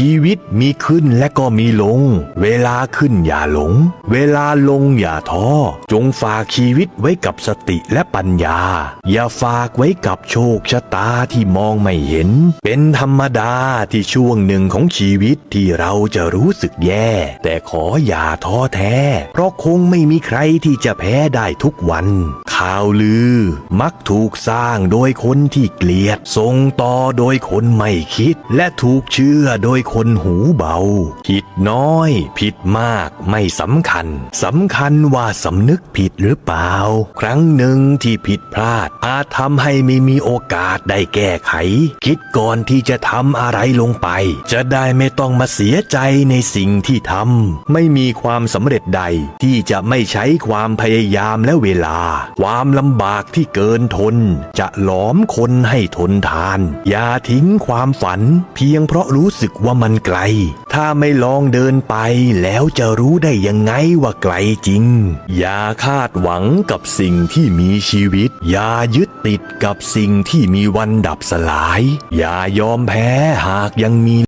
ชีวิตมีขึ้นและก็มีลง เวลาขึ้นอย่าหลง เวลาลงอย่าท้อ จงฝากชีวิตไว้กับสติและปัญญา อย่าฝากไว้กับโชคชะตาที่มองไม่เห็น เป็นธรรมดาที่ช่วงหนึ่งของชีวิตที่เราจะรู้สึกแย่ แต่ขออย่าท้อแท้ เพราะคงไม่มีใครที่จะแพ้ได้ทุกวัน ข่าวลือ มักถูกสร้างโดยคนที่เกลียดส่งต่อโดยคนไม่คิด และถูกเชื่อโดยคนหูเบาผิดน้อย ผิดมากไม่สำคัญสำคัญว่าสำนึกผิดหรือเปล่า ครั้งหนึ่งที่ผิดพลาด อาจทำให้ไม่มีโอกาสได้แก้ไข คิดก่อนที่จะทำอะไรลงไป จะได้ไม่ต้องมาเสียใจในสิ่งที่ทำไม่มีความสำเร็จใดที่จะไม่ใช้ความพยายามและเวลาความลำบากที่เกินทน จะหลอมคนให้ทนทาน อย่าทิ้งความฝัน เพียงเพราะรู้สึกว่ามันไกล ถ้าไม่ลองเดินไปแล้วจะรู้ได้ยังไงว่าไกลจริง อย่าคาดหวังกับสิ่งที่มีชีวิต อย่ายึดติดกับสิ่งที่มีวันดับสลาย อย่ายอมแพ้หากยังมี